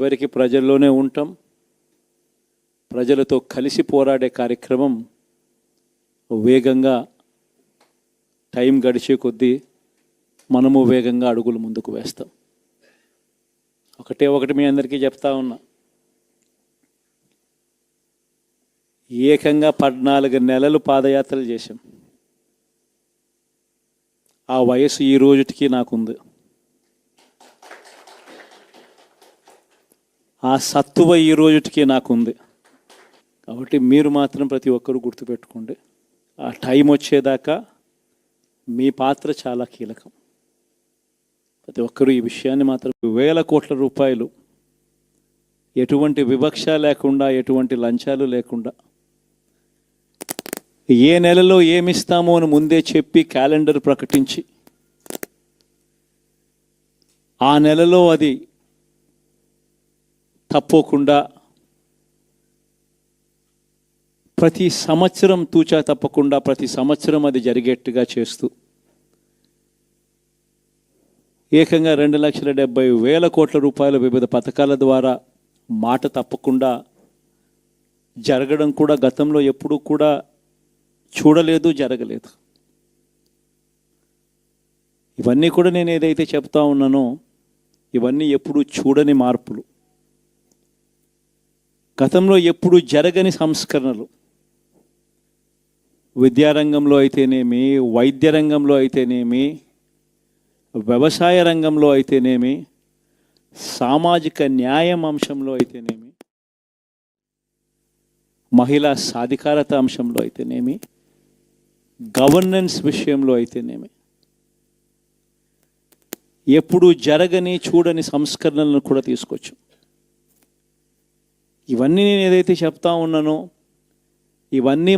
చివరికి ప్రజల్లోనే ఉంటాం ప్రజలతో కలిసి పోరాడే కార్యక్రమం వేగంగా టైం గడిచే కొద్దీ మనము వేగంగా అడుగులు ముందుకు వేస్తాం. ఒకటే ఒకటి మీ అందరికీ చెప్తా ఉన్నా. ఏకంగా పద్నాలుగు నెలలు పాదయాత్రలు చేశాం. ఆ వయసు ఈ రోజుటికి నాకుంది. ఆ సత్తువ ఈ రోజుటికి నాకుంది. కాబట్టి మీరు మాత్రం ప్రతి ఒక్కరూ గుర్తుపెట్టుకోండి. ఆ టైం వచ్చేదాకా మీ పాత్ర చాలా కీలకం. ప్రతి ఒక్కరూ ఈ విషయాన్ని మాత్రం వేల కోట్ల రూపాయలు ఎటువంటి వివక్ష లేకుండా ఎటువంటి లంచాలు లేకుండా ఏ నెలలో ఏమిస్తామో అని ముందే చెప్పి క్యాలెండర్ ప్రకటించి ఆ నెలలో అది తప్పకుండా ప్రతి సంవత్సరం తూచా తప్పకుండా ప్రతి సంవత్సరం అది జరిగేట్టుగా చేస్తూ ఏకంగా రెండు లక్షల డెబ్బై వేల కోట్ల రూపాయల వివిధ పథకాల ద్వారా మాట తప్పకుండా జరగడం కూడా గతంలో ఎప్పుడూ కూడా చూడలేదు జరగలేదు. ఇవన్నీ కూడా నేను ఏదైతే చెప్తా ఉన్నానో ఇవన్నీ ఎప్పుడూ చూడని మార్పులు. గతంలో ఎప్పుడు జరగని సంస్కరణలు. విద్యారంగంలో అయితేనేమి వైద్య రంగంలో అయితేనేమి వ్యవసాయ రంగంలో అయితేనేమి సామాజిక న్యాయం అంశంలో అయితేనేమి మహిళా సాధికారత అంశంలో అయితేనేమి గవర్నెన్స్ విషయంలో అయితేనేమి. ఎప్పుడు జరగని చూడని సంస్కరణలను కూడా తీసుకొచ్చు ఇవన్నీ నేను ఏదైతే చెప్తా ఉన్నానో ఇవన్నీ